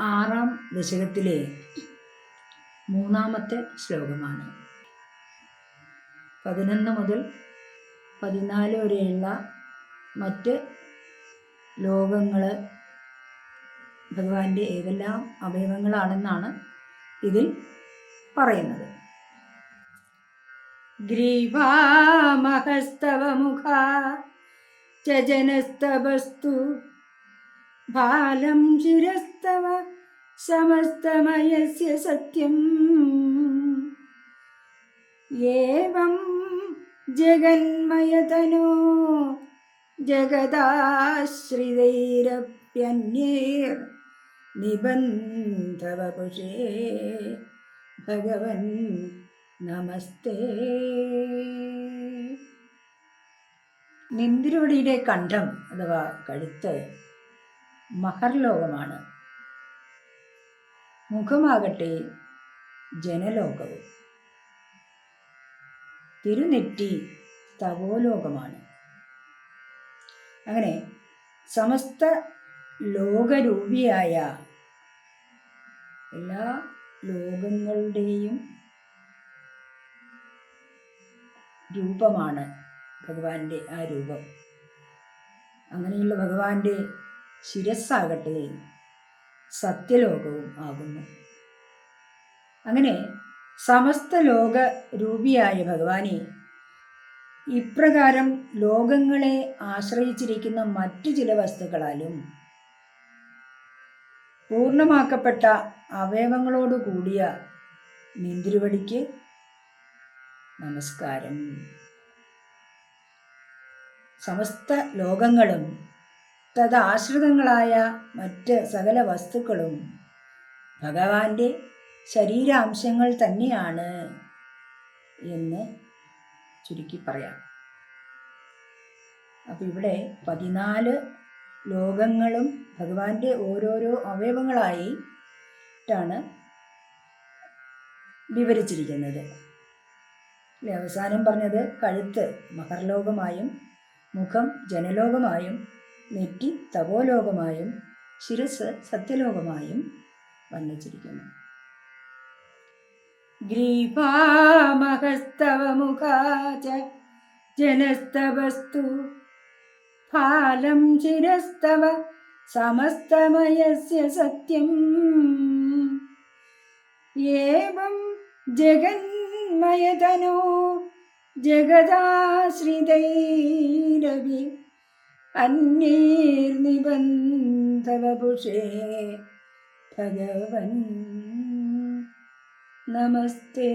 ആറാം ദശകത്തിലെ മൂന്നാമത്തെ ശ്ലോകമാണ്. പതിനൊന്ന് മുതൽ പതിനാല് വരെയുള്ള മറ്റ് ലോകങ്ങൾ ഭഗവാന്റെ ഏതെല്ലാം അവയവങ്ങളാണെന്നാണ് ഇതിൽ പറയുന്നത്. ഗ്രീവാമഹസ്തവ മുഖ ശിരസ്തവ സമസ്തമയസ്യ സത്യം. ഏവം ജഗന്മയതനോ ജഗദാശ്രിതൈരപ്യന്യേർ നിബന്ധവപുഷേ. ഭഗവൻ നമസ്തേ. നിന്തിരുവടിയുടെ കണ്ഠം അഥവാ കഴുത്ത് മഹർലോകമാണ്. മുഖമാകട്ടെ ജനലോകവും. തിരുനെറ്റി തവോലോകമാണ്. അങ്ങനെ സമസ്ത ലോകരൂപിയായ എല്ലാ ലോകങ്ങളുടെയും രൂപമാണ് ഭഗവാന്റെ ആ രൂപം. അങ്ങനെയുള്ള ഭഗവാന്റെ ശിരസ്സാകട്ടെ. സത്യലോകവും ആകുന്നു. അങ്ങനെ സമസ്ത ലോക രൂപിയായ ഭഗവാനെ ഇപ്രകാരം ലോകങ്ങളെ ആശ്രയിച്ചിരിക്കുന്ന മറ്റു ചില വസ്തുക്കളാലും പൂർണമാക്കപ്പെട്ട അവയവങ്ങളോട് കൂടിയ നിന്തിരുവടിക്ക് നമസ്കാരം. സമസ്ത ലോകങ്ങളും തദാശ്രിതങ്ങളായ മറ്റ് സകല വസ്തുക്കളും ഭഗവാന്റെ ശരീരാംശങ്ങൾ തന്നെയാണ് എന്ന് ചുരുക്കി പറയാം. അപ്പം ഇവിടെ പതിനാല് ലോകങ്ങളും ഭഗവാന്റെ ഓരോരോ അവയവങ്ങളായിട്ടാണ് വിവരിച്ചിരിക്കുന്നത്. അവസാനം പറഞ്ഞത് കഴുത്ത് മഹർലോകമായും മുഖം ജനലോകമായും നെറ്റി തപോലോകമായും ശിരസ് സത്യലോകമായും വർണിച്ചിരിക്കുന്നു ഗ്രീപാമഹസ്തവമുഖാച ജനസ്തവസ്തു ഫാലം ശിരസ്തവ സമസ്തമയസ്യ സത്യം. ഏവം ജഗന്മയതനോ ജഗദാശ്രിതൈരവി. അന്യേർനിബന്ധവപുഷേ ഭഗവൻ നമസ്തേ.